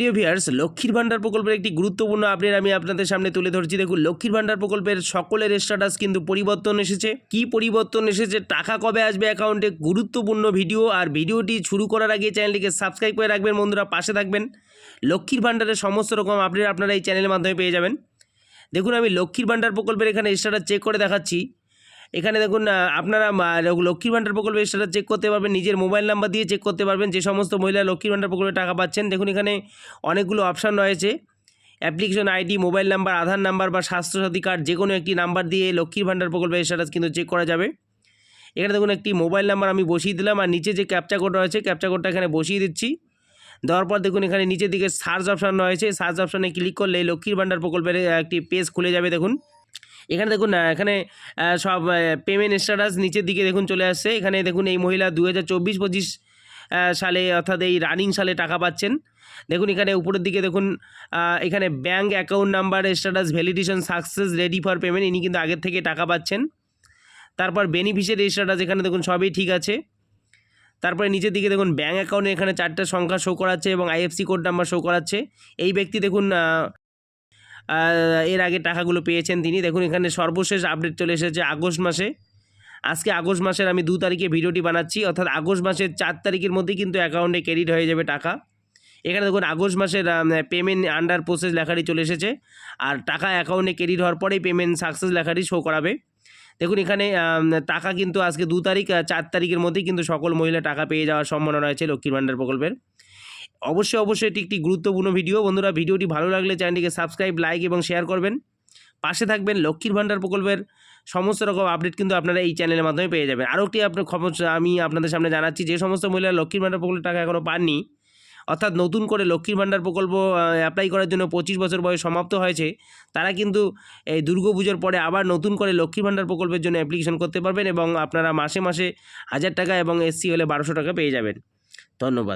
প্রিয় ভিয়ার্স লক্ষ্মীর ভাণ্ডার প্রকল্পের একটি গুরুত্বপূর্ণ আপডেট আমি আপনাদের সামনে তুলে ধরছি। দেখুন লক্ষ্মীর ভাণ্ডার প্রকল্পের সকলের স্ট্যাটাস কিন্তু পরিবর্তন এসেছে। কি পরিবর্তন এসেছে, টাকা কবে আসবে অ্যাকাউন্টে গুরুত্বপূর্ণ ভিডিও আর ভিডিওটি শুরু করার আগে চ্যানেলটিকে সাবস্ক্রাইব করে রাখবেন, বন্ধুরা পাশে থাকবেন। লক্ষ্মীর ভাণ্ডারের সমস্ত রকম আপডেট আপনারা এই চ্যানেলের মাধ্যমে পেয়ে যাবেন। দেখুন, আমি লক্ষ্মীর ভাণ্ডার প্রকল্পের এখানে স্ট্যাটাস চেক করে দেখাচ্ছি। এখানে দেখুন আপনারা লক্ষ্মীর ভাণ্ডার প্রকল্পের স্ট্যাটাস চেক করতে পারবেন, নিজের মোবাইল নাম্বার দিয়ে চেক করতে পারবেন, যে সমস্ত মহিলা লক্ষ্মীর ভাণ্ডার প্রকল্পে টাকা পাচ্ছেন। দেখুন, এখানে অনেকগুলো অপশান রয়েছে। Application ID mobile number Aadhaar number বা স্বাস্থ্যসাথী কার্ড যে কোনো একটি নাম্বার দিয়ে লক্ষ্মীর ভাণ্ডার প্রকল্পের স্ট্যাটাস কিন্তু চেক করা যাবে। এখানে দেখুন, একটি মোবাইল নাম্বার আমি বসিয়ে দিলাম, আর নিচে যে ক্যাপচা কোড রয়েছে ক্যাপচা কোডটা এখানে বসিয়ে দিচ্ছি। দেওয়ার পর দেখুন, এখানে নিচের দিকে সার্চ অপশান রয়েছে। সার্চ অপশানে ক্লিক করলে লক্ষ্মীর ভাণ্ডার প্রকল্পের একটি পেজ খুলে যাবে, দেখুন। এখানে দেখুন আহ, এখানে সব পেমেন্ট স্ট্যাটাস নিচের দিকে দেখুন চলে আসছে। এখানে দেখুন এই মহিলা দু হাজার চব্বিশ পঁচিশ সালে অর্থাৎ এই রানিং সালে টাকা পাচ্ছেন। দেখুন এখানে উপরের দিকে দেখুন এখানে bank account number status validation success ready for payment ইনি কিন্তু আগের থেকে টাকা পাচ্ছেন। তারপর বেনিফিশিয়ারি স্ট্যাটাস এখানে দেখুন সবই ঠিক আছে। তারপরে নিচের দিকে দেখুন ব্যাঙ্ক অ্যাকাউন্টে এখানে চারটে সংখ্যা শো করাচ্ছে এবং আইএফসি কোড নাম্বার শো করাচ্ছে। এই ব্যক্তি দেখুন এর আগে টাকাগুলো পেয়েছেন তিনি। দেখুন, এখানে সর্বশেষ আপডেট চলে এসেছে আগস্ট মাসে। আজকে আগস্ট মাসের আমি দু তারিখে ভিডিওটি বানাচ্ছি, অর্থাৎ আগস্ট মাসের চার তারিখের মধ্যেই কিন্তু অ্যাকাউন্টে ক্রেডিট হয়ে যাবে টাকা। এখানে দেখুন, আগস্ট মাসের পেমেন্ট আন্ডার প্রসেস লেখাটি চলে এসেছে। আর টাকা অ্যাকাউন্টে ক্রেডিট হওয়ার পরেই পেমেন্ট সাকসেস লেখাটি শো করাবে। দেখুন, এখানে টাকা কিন্তু আজকে দু তারিখ চার তারিখের মধ্যেই কিন্তু সকল মহিলা টাকা পেয়ে যাওয়ার সম্ভাবনা রয়েছে লক্ষ্মীর ভাণ্ডার প্রকল্পের। অবশ্যই অবশ্যই এটি একটি গুরুত্বপূর্ণ ভিডিও। বন্ধুরা, ভিডিওটি ভালো লাগলে চ্যানেলটিকে সাবস্ক্রাইব, লাইক এবং শেয়ার করবেন। পাশে থাকবেন লক্ষ্মীর ভাণ্ডার প্রকল্পের সমস্ত রকম আপডেট কিন্তু আপনারা এই চ্যানেলের মাধ্যমে পেয়ে যাবেন। আরও একটি আপনার খবর আমি আপনাদের সামনে জানাচ্ছি, যে সমস্ত মহিলা লক্ষ্মীর ভাণ্ডার প্রকল্পের টাকা এখনও পাননি, অর্থাৎ নতুন করে লক্ষ্মীর ভাণ্ডার প্রকল্প অ্যাপ্লাই করার জন্য পঁচিশ বছর বয়স সমাপ্ত হয়েছে, তারা কিন্তু এই দুর্গাপুজোর পরে আবার নতুন করে লক্ষ্মীর ভাণ্ডার প্রকল্পের জন্য অ্যাপ্লিকেশন করতে পারবেন এবং আপনারা মাসে মাসে হাজার টাকা এবং এসসি হলে বারোশো টাকা পেয়ে যাবেন। ধন্যবাদ।